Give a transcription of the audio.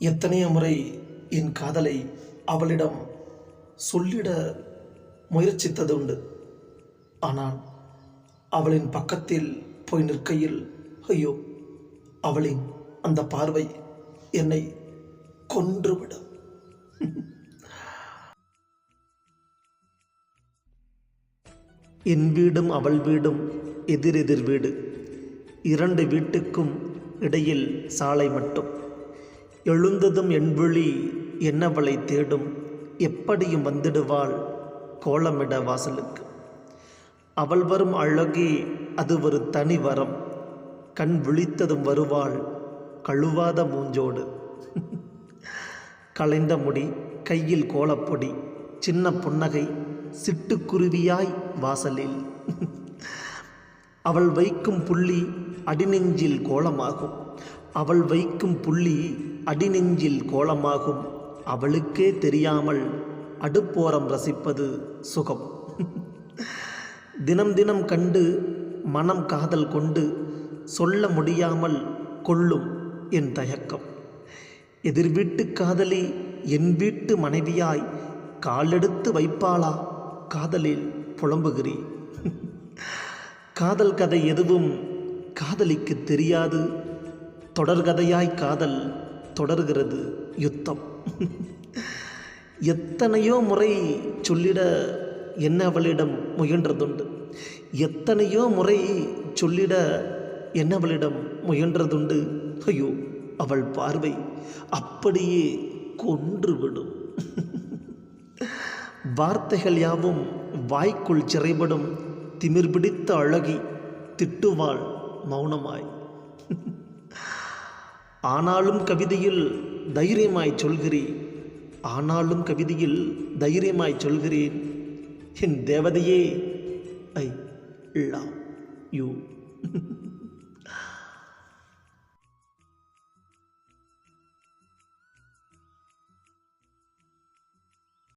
எத்தனைய முறை என் காதலை அவளிடம் சொல்லிட முயற்சித்ததுண்டு. ஆனால் அவளின் பக்கத்தில் போய் நிற்கையில் ஐயோ அவளின் அந்த பார்வை என்னை கொன்றுவிடும். என் வீடும் அவள் வீடும் எதிரெதிர் வீடு. இரண்டு வீட்டுக்கும் இடையில் சாலை மட்டும். எழுந்ததும் என்விழி என்னவளை தேடும்? எப்படியும் வந்துடுவாள் கோலமிட வாசலுக்கு. அவள் வரும் அழகே அது ஒரு தனி வரம். கண் விழித்ததும் வருவாள் கழுவாத மூஞ்சோடு. களைந்த முடி கையில் கோலப்பொடி சின்ன புன்னகை சிட்டுக்குருவியாய் வாசலில். அவள் வைக்கும் புள்ளி அடிநெஞ்சில் கோலமாகும். அவள் வைக்கும் புள்ளி அடிநெஞ்சில் கோலமாகும். அவளுக்கே தெரியாமல் அடுப்போரம் ரசிப்பது சுகம். தினம் தினம் கண்டு மனம் காதல் கொண்டு சொல்ல முடியாமல் கொள்ளும் என் தயக்கம். எதிர் வீட்டு காதலி என் வீட்டு மனைவியாய் காலெடுத்து வைப்பாளா? காதலில் புலம்புகிறேன். காதல் கதை எதுவும் காதலிக்கு தெரியாது. தொடர்கதையாய் காதல் தொடர்கிறது யுத்தம். எத்தனையோ முறை சொல்லிட என்ன அவளிடம் முயன்றதுண்டு. எத்தனையோ முறை சொல்லிட என்ன அவளிடம் முயன்றதுண்டு. ஐயோ அவள் பார்வை அப்படியே கொன்றுவிடும். வார்த்தைகள் யாவும் வாய்க்குள் சிறைபடும். திமிர் பிடித்த அழகி திட்டுவாள் மௌனமாய். ஆனாலும் கவிதையில் தைரியமாய் சொல்கிறேன். ஆனாலும் கவிதையில் தைரியமாய் சொல்கிறேன். என் தேவதையே ஐ லவ் யூ.